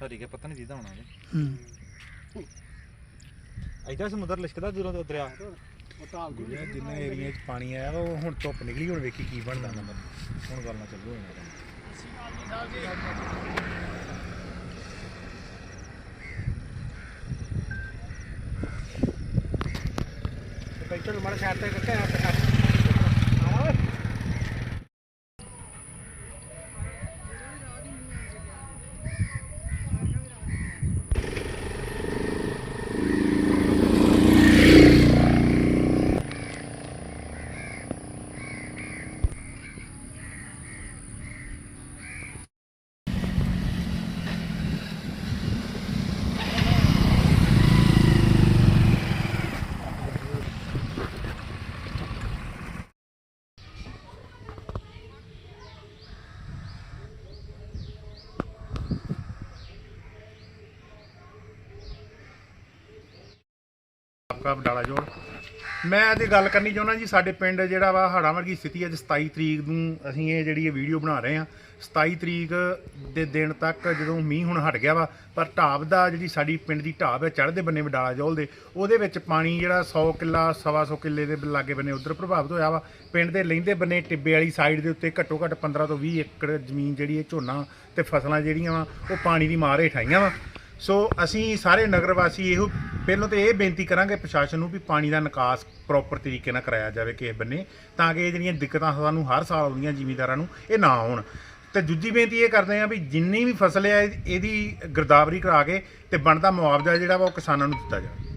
ਹਰੀ ਕੇ ਪਤਾ ਨਹੀਂ ਦੀਦਾ ਹੋਣਾ ਜੀ। ਹੂੰ। ਐਡਾ ਸਮੁੰਦਰ ਲਿਸ਼ਕਦਾ ਦੂਰੋਂ ਤੋਂ ਦਰਿਆ। ਜਿਹੜਾ ਜਿੰਨਾ ਏਰੀਆ 'ਚ ਪਾਣੀ ਆਇਆ ਵਾ ਉਹ ਹੁਣ ਧੁੱਪ ਨਿਕਲੀ ਹੁਣ ਵੇਖੀ ਕੀ ਬਣਦਾ ਨੰਬਰ ਹੁਣ ਗੱਲ ਨਾ ਚੱਲੂ ਹੋਣਾ ਕੰਮ ਪੈਟਰੋਲ ਮਾਰ ਸਾਈਡ ਤੇ ਕਰਕੇ ਆ ਤੇ ਕਰ ਆਪਕਾ ਬਡਾਲਾ ਜੋੜ ਮੈਂ ਅੱਜ ਗੱਲ ਕਰਨੀ ਚਾਹੁੰਦਾ ਜੀ, ਸਾਡੇ ਪਿੰਡ ਜਿਹੜਾ ਵਾ ਹੜ੍ਹਾਂ ਵਰਗੀ ਸਥਿਤੀ ਅੱਜ 27 ਤਰੀਕ ਨੂੰ ਅਸੀਂ ਇਹ ਜਿਹੜੀ ਇਹ ਵੀਡੀਓ ਬਣਾ ਰਹੇ ਹਾਂ 27 ਤਰੀਕ ਦੇ ਦਿਨ ਤੱਕ ਜਦੋਂ ਮੀਂਹ ਹੁਣ ਹਟ ਗਿਆ ਵਾ, ਪਰ ਢਾਬ ਦਾ ਜਿਹੜੀ ਸਾਡੀ ਪਿੰਡ ਦੀ ਢਾਬ ਹੈ ਚੜ੍ਹਦੇ ਬੰਨੇ ਬਡਾਲਾ ਜੋਲ ਦੇ, ਉਹਦੇ ਵਿੱਚ ਪਾਣੀ ਜਿਹੜਾ 100 ਕਿੱਲਾ, ਸਵਾ ਸੌ ਕਿੱਲੇ ਦੇ ਲਾਗੇ ਬੰਨੇ ਉਧਰ ਪ੍ਰਭਾਵਿਤ ਹੋਇਆ ਵਾ। ਪਿੰਡ ਦੇ ਲਹਿੰਦੇ ਬੰਨੇ ਟਿੱਬੇ ਵਾਲੀ ਸਾਈਡ ਦੇ ਉੱਤੇ ਘੱਟੋ ਘੱਟ 15 ਤੋਂ 20 ਏਕੜ ਜ਼ਮੀਨ ਜਿਹੜੀ ਹੈ ਝੋਨਾ ਤੇ ਫਸਲਾਂ ਜਿਹੜੀਆਂ ਵਾ, ਉਹ ਪਾਣੀ ਦੀ ਮਾਰ ਹੇਠ ਆਈਆਂ ਵਾ। ਸੋ ਅਸੀਂ ਸਾਰੇ ਨਗਰ ਵਾਸੀ ਇਹੋ ਪਹਿਲਾਂ ਤਾਂ ਇਹ ਬੇਨਤੀ ਕਰਾਂਗੇ ਪ੍ਰਸ਼ਾਸਨ ਨੂੰ ਵੀ ਪਾਣੀ ਦਾ ਨਿਕਾਸ ਪ੍ਰੋਪਰ ਤਰੀਕੇ ਨਾਲ ਕਰਾਇਆ ਜਾਵੇ ਕਿਸੇ ਬੰਨੇ, ਤਾਂ ਕਿ ਇਹ ਜਿਹੜੀਆਂ ਦਿੱਕਤਾਂ ਸਾਨੂੰ ਹਰ ਸਾਲ ਆਉਂਦੀਆਂ ਜ਼ਿਮੀਂਦਾਰਾਂ ਨੂੰ, ਇਹ ਨਾ ਆਉਣ। ਤੇ ਦੂਜੀ ਬੇਨਤੀ ਇਹ ਕਰਦੇ ਹਾਂ ਵੀ ਜਿੰਨੀ ਵੀ ਫਸਲ ਹੈ, ਇਹਦੀ ਗਿਰਦਾਵਰੀ ਕਰਾ ਕੇ ਤੇ ਬਣਦਾ ਮੁਆਵਜ਼ਾ ਜਿਹੜਾ ਵਾ ਉਹ ਕਿਸਾਨਾਂ ਨੂੰ ਦਿੱਤਾ ਜਾਵੇ।